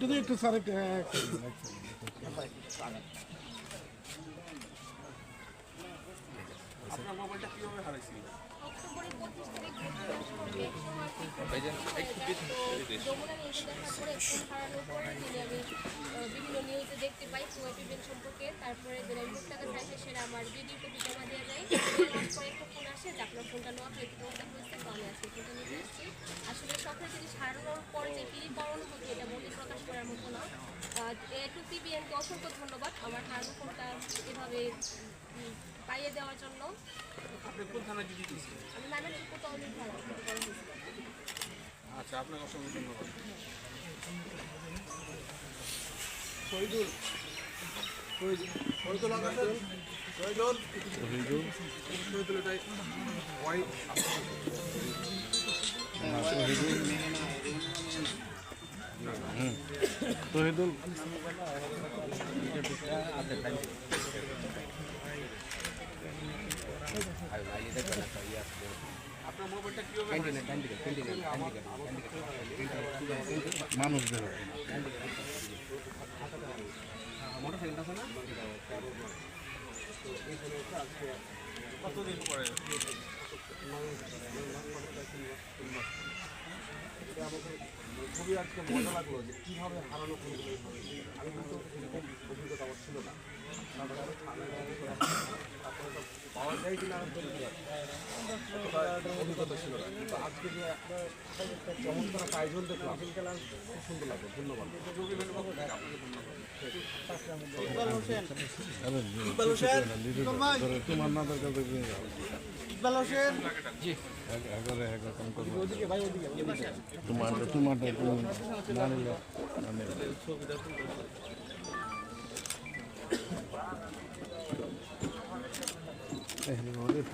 দিই, একটু স্যার আপনার মোবাইলটা কীভাবে পরে পরে বিভিন্ন নিউজে দেখতে পাই সম্পর্কে তারপরে আমি মুক্তাকা আমার ভিডিও কপি জমা দেওয়া যায় তারপরে একটা ফোন আসে যে আপনার ফোনটা নেওয়া হয়েছে তোমাদের হয়েছে তো আমি আজকে ফোনটা নিতে এসেছি আসলে শখের জিনিস হারানোর পর যে কি অনুভূতি এটা বলে প্রকাশ করার মতো না এ টু পিবিএনকে অসংখ্য ধন্যবাদ। আমার ফোনটা এভাবে পাইয়ে দেওয়ার জন্য। আপনি কোন থানায় ডিউটি দিয়েছেন আমি নানান কোথাও অনেক ভালো আচ্ছা আপনাকে অসংখ্য ধন্যবাদ। শহীদুল। শহীদুল। শহীদুল শহীদুল। এটাই। ওয়াই তহিদুল। আপনার মোবাইলটা কীভাবে হারাইছিল মানুষ দেহ কতদিন পরে খুবই আজকে মজা লাগল যে কীভাবে হারানো এইভাবে। আমি কিন্তু এরকম অভিজ্ঞতা আমার ছিল না তারপরে পাওয়া যায় কিনা অভিজ্ঞতা ছিল না। কিন্তু আজকে যে একটা চমৎকার একটা আয়োজন দেখলাম খুব সুন্দর লাগল। ধন্যবাদ। ধরে তোমার না। দেখি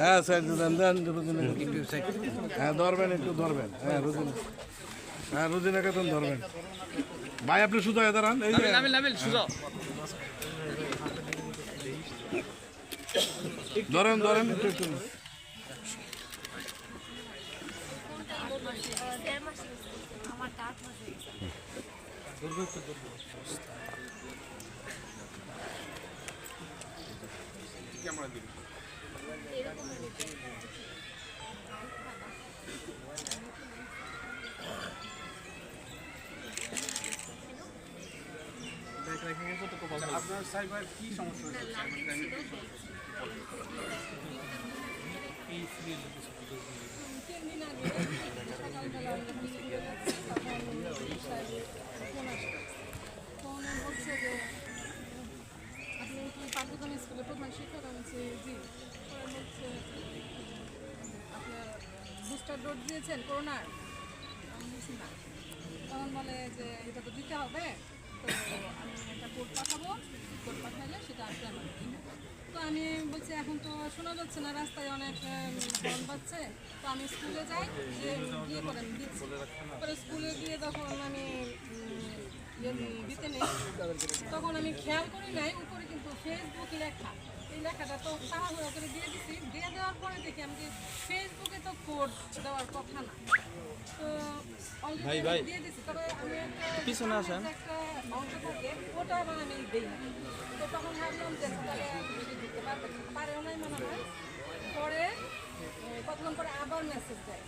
হ্যাঁ স্যার দেন দেন রুদিনে হ্যাঁ ধরবেন একটু ধরবেন। হ্যাঁ রুদিনে হ্যাঁ রুদিনে কেতন ধরবেন। ভাই আপনি শুধু এ দাঁড়ান এই ধরেন ধরেন একটু একটু। ক্যামেরা দিবি। আপনার সাইবার কি সমস্যা হয়েছে সাইবার ক্রাইমের কি সমস্যা? তিন দিন আগে সকালবেলা আমরা মিটিং করে যাচ্ছি, তখন পুলিশ সাহেবের ফোন আসে ফোন বলছে যে আপনি কি পাঠ্যক্রম স্কুলে প্রধান শিক্ষক আমি বলছি জি পরে বলছে আপনার বুস্টার ডোজ দিয়েছেন করোনার? আমি বলছি না। তখন বলে যে, এটা তো দিতে হবে। তো আমি একটা কোড পাঠাবো। কোড পাঠাইলে সেটা আসলে আমার। তো আমি বলছি, এখন তো শোনা যাচ্ছে না, রাস্তায় অনেক ফোন পাচ্ছে তো আমি স্কুলে যাই, যে গিয়ে করে আমি দিচ্ছি। পরে স্কুলে গিয়ে যখন আমি ইয়ে দিতে নেই, তখন আমি খেয়াল করি নাই, উপরে কিন্তু ফেসবুক লেখা। এই লেখাটা তো তাড়াহুড়া করে দিয়ে দিছি। দিয়ে দেওয়ার পরে দেখি আমি ফেসবুকে তো কোড দেওয়ার কথা না। তো ভাই ভাই পিছনে আসেন। থাকে ওটা আবার আমি দিই। তো তখন ভাবলাম যে পারেও নাই মনে হয়। পরে কত কতক্ষণ পরে আবার মেসেজ দেয়।